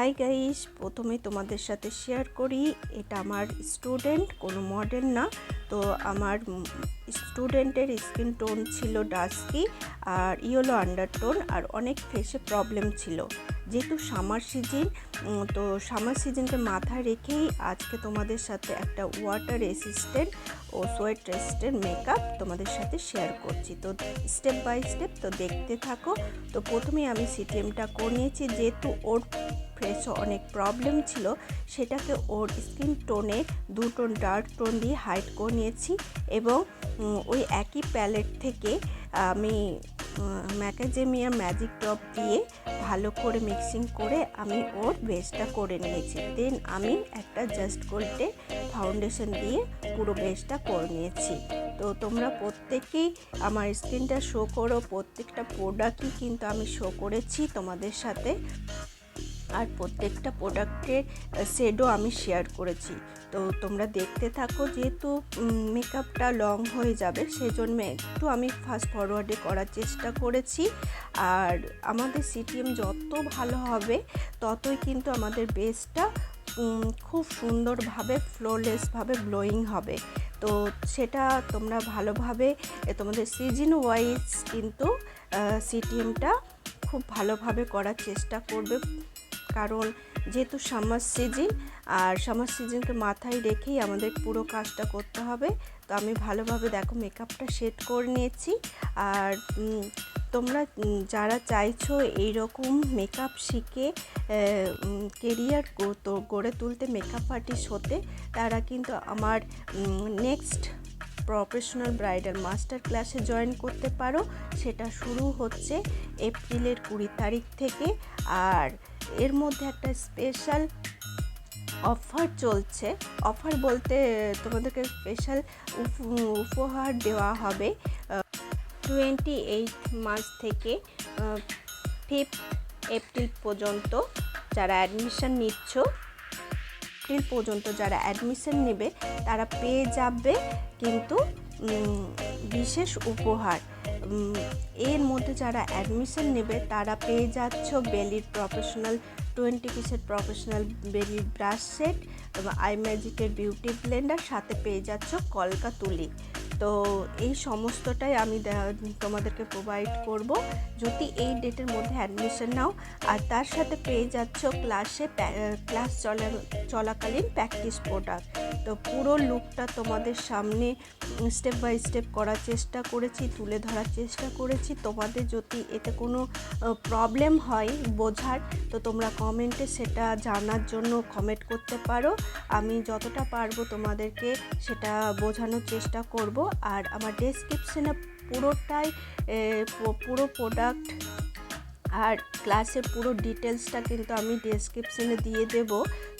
Hi guys, প্রথমে তোমাদের সাথে শেয়ার করি, এটা আমার স্টুডেন্ট কোনো মডেল না। তো আমার স্টুডেন্টের স্কিন টোন ছিল ডাস্কি আর ইয়েলো আন্ডারটোন আর অনেক ফেসে প্রবলেম ছিল। যেহেতু সামার সিজন তো সামার সিজনকে মাথায় রেখেই আজকে তোমাদের সাথে একটা ওয়াটার রেসিস্ট্যান্ট ও সোয়েট রেসিস্ট্যান্ট মেকআপ তোমাদের সাথে শেয়ার করছি। তো স্টেপ বাই স্টেপ তো দেখতে থাকো। তো প্রথমেই আমি সিটিএমটা করে নিয়েছি। যেহেতু ওর ফেসে অনেক প্রবলেম ছিল, সেটাকে ওর স্কিন টোনে দু টোন ডার্ক টোন দিয়ে হাইড করে নিয়েছি এবং ওই একই প্যালেট থেকে আমি ম্যাকাজেমিয়া ম্যাজিক টপ দিয়ে ভালো করে মিক্সিং করে আমি ওর বেসটা করে নিয়েছি। দেন আমি একটা জাস্ট গোল্ডে ফাউন্ডেশন দিয়ে পুরো বেসটা করে নিয়েছি। তো তোমরা প্রত্যেকেই আমার স্কিনটা শো করো, প্রত্যেকটা প্রোডাক্টই কিন্তু আমি শো করেছি তোমাদের সাথে। আর প্রত্যেকটা প্রোডাক্টের শেডও আমি শেয়ার করেছি। তো তোমরা দেখতে থাকো যেহেতু মেকআপটা লং হয়ে যাবে সেই জন্য একটু আমি ফাস্ট ফরওয়ার্ডে করার চেষ্টা করেছি। আর আমাদের সিটিএম যত ভালো হবে, ততই কিন্তু আমাদের বেসটা খুব সুন্দরভাবে ফ্লোলেসভাবে ব্লোয়িং হবে। তো সেটা তোমরা ভালোভাবে তোমাদের সিজন ওয়াইজ কিন্তু সিটিএমটা খুব ভালোভাবে করার চেষ্টা করবে। কারণ যেহেতু সামার সিজন আর সামার সিজনকে মাথায় রেখেই আমাদের পুরো কাজটা করতে হবে। তো আমি ভালোভাবে দেখো মেকআপটা সেট করে নিয়েছি। আর তোমরা যারা চাইছো এইরকম মেকআপ শিখে কেরিয়ার তো গড়ে তুলতে মেকআপ আর্টিস্ট হতে, তারা কিন্তু আমার নেক্সট প্রফেশনাল ব্রাইডাল মাস্টার ক্লাসে জয়েন করতে পারো। সেটা শুরু হচ্ছে এপ্রিলের কুড়ি তারিখ থেকে। আর এর মধ্যে একটা স্পেশাল অফার চলছে। অফার বলতে, তোমাদেরকে স্পেশাল উপহার দেওয়া হবে টোয়েন্টি এইট মার্চ থেকে ফিফথ এপ্রিল পর্যন্ত যারা অ্যাডমিশন নিচ্ছ এপ্রিল পর্যন্ত যারা অ্যাডমিশন নেবে, তারা পেয়ে যাবে কিন্তু বিশেষ উপহার। এর মধ্যে যারা অ্যাডমিশন নেবে, তারা পেয়ে যাচ্ছ বেলির প্রফেশনাল টোয়েন্টি পিসের প্রফেশনাল বেলির ব্রাশ সেট এবং আই ম্যাজিকের বিউটি ব্লেন্ডার সাথে পেয়ে যাচ্ছ কলকা তুলি তো এই সমস্তটাই আমি তোমাদেরকে প্রোভাইড করব। যদি এই ডেটের মধ্যে অ্যাডমিশন নাও, আর তার সাথে পেয়ে যাচ্ছ ক্লাসে ক্লাস চলা, চলাকালীন প্র্যাকটিস প্রোডাক্ট তো পুরো লুকটা তোমাদের সামনে স্টেপ বাই স্টেপ করার চেষ্টা করেছি, তুলে ধরার চেষ্টা করেছি। তোমাদের যদি এতে কোনো প্রবলেম হয় বোঝার, তো তোমরা কমেন্টে সেটা জানার জন্য কমেন্ট করতে পারো। আমি যতটা পারব তোমাদেরকে সেটা বোঝানোর চেষ্টা করব। আর আমার ডেসক্রিপশানে পুরোটাই পুরো প্রোডাক্ট আর ক্লাসের পুরো ডিটেলসটা কিন্তু আমি ডেসক্রিপশনে দিয়ে দেব,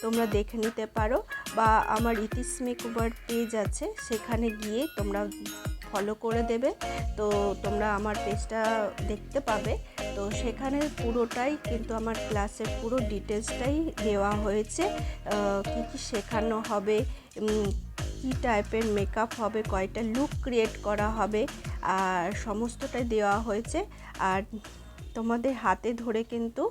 তোমরা দেখে নিতে পারো। বা আমার ইতিস মেকওভার পেজ আছে, সেখানে গিয়ে তোমরা ফলো করে দেবে। তো তোমরা আমার পেজটা দেখতে পাবে। তো সেখানে পুরোটাই কিন্তু আমার ক্লাসের পুরো ডিটেলসটাই দেওয়া হয়েছে। কী কী শেখানো হবে কী টাইপের মেকআপ হবে কয়টা লুক ক্রিয়েট করা হবে আর সমস্তটাই দেওয়া হয়েছে। আর তোমাদের হাতে ধরে কিন্তু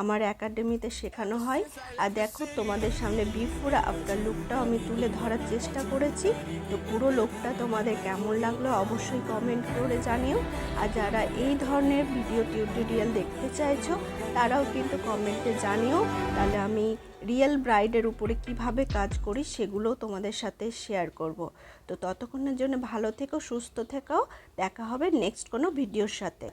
আমার একাডেমিতে শেখানো হয়। আর দেখো তোমাদের সামনে বিফোর আফটার লুকটাও আমি তুলে ধরার চেষ্টা করেছি। তো পুরো লুকটা তোমাদের কেমন লাগল অবশ্যই কমেন্ট করে জানিও। আর যারা এই ধরনের ভিডিও টিউটোরিয়াল দেখতে চাইছো, তারাও কিন্তু কমেন্টে জানিও। তাহলে আমি রিয়েল ব্রাইডের উপরে কীভাবে কাজ করি সেগুলো তোমাদের সাথে শেয়ার করব। তো ততক্ষণের জন্য ভালো থেকো, সুস্থ থেকো। দেখা হবে নেক্সট কোনো ভিডিওর সাথে।